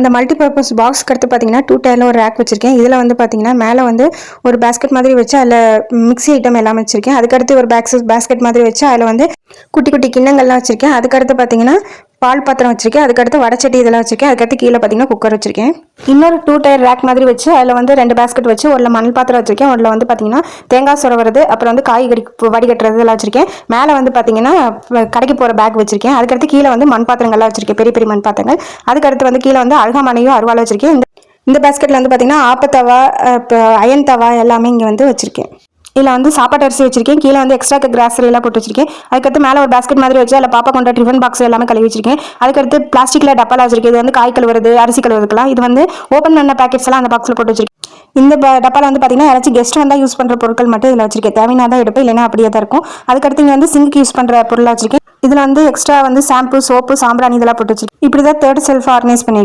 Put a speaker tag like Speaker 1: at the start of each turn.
Speaker 1: அந்த மல்டிபர்பஸ் பாக்ஸ்க்கு அடுத்து பார்த்தீங்கன்னா டூ டயரில் ஒரு ரேக் வச்சிருக்கேன். இதில் வந்து பார்த்தீங்கன்னா மேலே வந்து ஒரு பேஸ்கெட் மாதிரி வச்சு அதில் மிக்ஸி ஐட்டம் எல்லாம் வச்சிருக்கேன். அதுக்கடுத்து ஒரு பேக்ஸ் பேஸ்கெட் மாதிரி வச்சு அதில் வந்து குட்டி குட்டி கிண்ணங்கள்லாம் வச்சிருக்கேன். அதுக்கடுத்து பார்த்தீங்கன்னா பால் பாத்திரம் வச்சிருக்கேன். அதுக்கடுத்து வடச்சட்டி இதெல்லாம் வச்சிருக்கேன். அதுக்கடுத்து கீழே பார்த்தீங்கன்னா குக்கர் வச்சிருக்கேன். இன்னொரு டூ டயர் ரேக் மாதிரி வச்சு அதில் வந்து ரெண்டு பேஸ்கெட் வச்சு ஒரு மணல் பாத்திரம் வச்சிருக்கேன். ஒன்றில் வந்து பார்த்தீங்கன்னா தேங்காய் சுரவுறது அப்புறம் வந்து காய்கறி வடிகட்டுறது இதெல்லாம் வச்சிருக்கேன். மேலே வந்து பார்த்தீங்கன்னா கடைக்கு போகிற பேக் வச்சிருக்கேன். அதுக்கடுத்து கீழே வந்து மண் பாத்திரங்கள்லாம் வச்சிருக்கேன். பெரிய பெரிய மண் பாத்திரங்கள். அதுக்கடுத்து வந்து கீழே வந்து அழகாமனையும் அருவாள் வச்சிருக்கேன். இந்த இந்த பேஸ்கெட்டில் வந்து பார்த்தீங்கன்னா ஆப்பத்தவா இப்போ அயன் தவா எல்லாமே இங்கே வந்து வச்சிருக்கேன். இதில் வந்து சாப்பாட்டு அரிசி வச்சிருக்கேன். கீழே வந்து எக்ஸ்ட்ரா கிராசரி எல்லாம் போட்டு வச்சிருக்கேன். அதுக்கடுத்து மேலே ஒரு பேஸ்கெட் மாதிரி வச்சு அதில் பாப்பா கொண்ட டிஃபன் பாக்ஸ் எல்லாமே கழுவி வச்சிருக்கேன். அதுக்கடுத்து பிளாஸ்டிக்கில் டப்பாலாம் வச்சிருக்கேன். இது வந்து காய் கழுவுறது அரிசி கழுவுறதுக்குலாம் இது வந்து ஓப்பன் பண்ண பேக்கெட்ஸ் எல்லாம் அந்த பாக்ஸில் போட்டு வச்சிருக்கேன். இந்த டப்பாவில் டப்பால வந்து பார்த்தீங்கன்னா யாராச்சும் கெஸ்ட் வந்தால் யூஸ் பண்ணுற பொருட்கள் மட்டும் இதில் வச்சிருக்கேன். தேவையான தான் எடுப்பேன் இல்லைன்னா அப்படியே தான் இருக்கும். அதுக்கடுத்து இங்கே வந்து சிங்க் யூஸ் பண்ணுற பொருளாக வச்சிருக்கேன். இதில் வந்து எக்ஸ்ட்ரா வந்து ஷாம்பு சோப்பு சாம்பிராணி இதெல்லாம் போட்டு வச்சிருக்கேன். இப்படி தான் தேர்ட் செல்ஃப் ஆர்கனைஸ் பண்ணியிருக்கேன்.